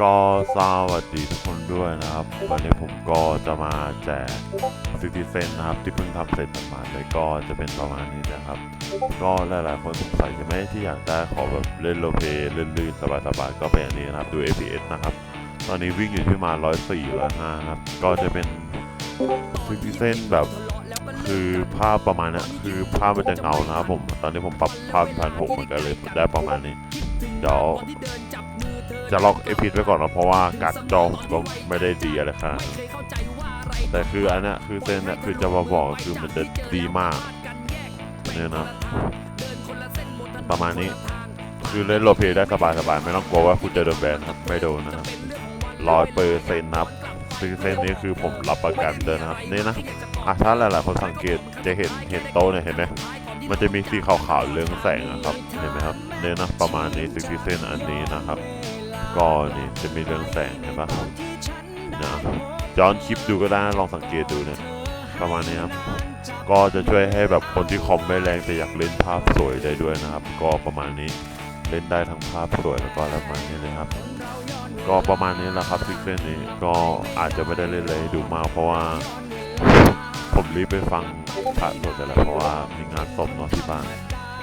ก็สวัสดีทุกคนด้วยนะครับ วันนี้ผมก็จะมาแจกซิติเซนนะครับ ที่เพิ่งทำเสร็จประมาณเลยก็จะเป็นประมาณนี้นะครับ ก็หลายๆคนสงสัยใช่ไหมที่อยากได้ขอแบบเล่นโลเพลื่นๆสบายๆก็เป็นอย่างนี้นะครับดู APS นะครับ ตอนนี้วิ่งอยู่ที่ประมา 104 105ครับ ก็จะเป็นซิติเซนแบบคือภาพประมาณนี้คือภาพมันจะเงานะครับผม ตอนนี้ผมปรับภาพพันหกเหมือนกันเลยได้ประมาณนี้ เดี๋ยว จะล็อกเอพิไว้ก่อนนะเพราะว่าการ์ดจอผมก็ไม่ได้ดีอะไรขนาดนั้นแต่คืออันเนี้ยคือเส้นเนี้ยคือจะมาบอกคือมันจะดีมากเนี่ยนะประมาณนี้คือเล่นโรลเพลย์ได้สบายๆไม่ต้องกลัวว่าคุณจะโดนแบนครับไม่โดนนะครับร้อยเปอร์เซ็นต์นะครับซึ่งเส้นนี้คือผมรับประกันเลยนะครับนี่นะอะถ้าหลายๆคนสังเกตจะเห็นเห็นโต๊ะเนี่ยเห็นไหมมันจะมีสีขาวๆเรืองแสงนะครับเห็นไหมครับเนี่ยนะประมาณนี้ซิกเซนอันนี้นะครับ ก็นี่จะมีเรื่องแสงเห็นปะนะย้อนคลิปดูก็ได้ลองสังเกตดูเนี่ยประมาณนี้ครับก็จะช่วยให้แบบคนที่คอมไม่แรงแต่อยากเล่นภาพสวยได้ด้วยนะครับ ก็ประมาณนี้เล่นได้ทั้งภาพสวยแล้วก็ประมาณนี้เลยครับ ก็ประมาณนี้แหละครับซิกเซนนี้ก็อาจจะไม่ได้เล่นอะไรดูมากเพราะว่าผมรีบไปฟังพระสดแต่ละเพราะว่ามีงานศพเนาะที่บ้าน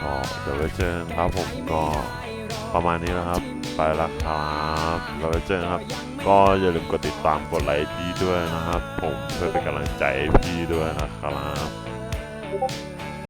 ก็เดี๋ยวไว้เจอกันครับผมก็ประมาณนี้นะครับ ไปละครับเราไปเจอกันครับ ก็อย่าลืมกดติดตามกดไลค์พี่ด้วยนะครับ ผมเพื่อเป็นกำลังใจให้พี่ด้วยนะครับ